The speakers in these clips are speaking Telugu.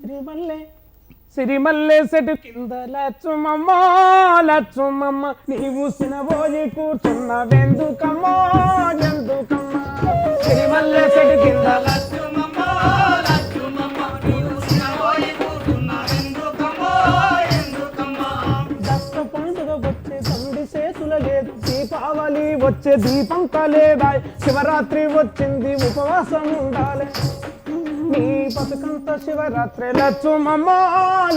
సిరిమల్లె సిరిమల్లె సెటు కింద లచ్చుమమ్మ లచ్చుమమ్మ నీవు సినబోయి కూర్చున్న వెందుకమ్మా ఎందుకమ్మ సిరిమల్లె సెటు కింద లచ్చుమమ్మ, లచ్చుమమ్మ, నీవు సినబోయి దత్త పండుగ వచ్చే తండ్రి చేతుల లేదు దీపావళి వచ్చే దీపం కాలేదాయ్ శివరాత్రి వచ్చింది ఉపవాసం ఉండాలి నీ బతుకంత శివరాత్రి లచ్చుమమ్మ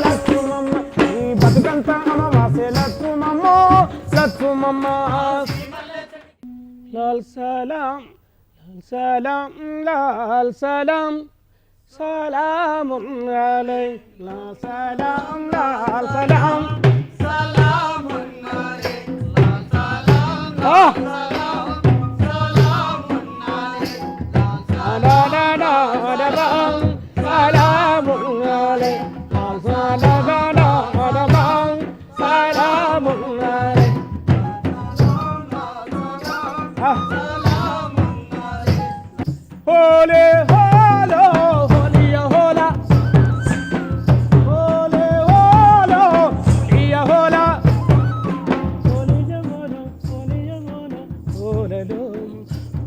లచ్చుమమ్మ నీ బతుకంత అమావాస్య లచ్చుమమ్మ లచ్చుమమ్మ లాల్ సలాం లాల్ సలాం లాల్ సలాం. సలామున్ అలై లా సలాం లాల్ సలాం. సలామున్నారే, లా సలాం, లా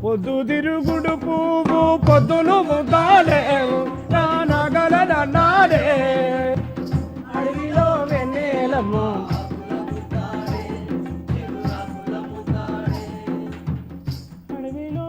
పొద్దుతిరుగుడు పువ్వు పొద్దును ముతాడే నా నగల అడవిలో వెన్నేలము అడవిలో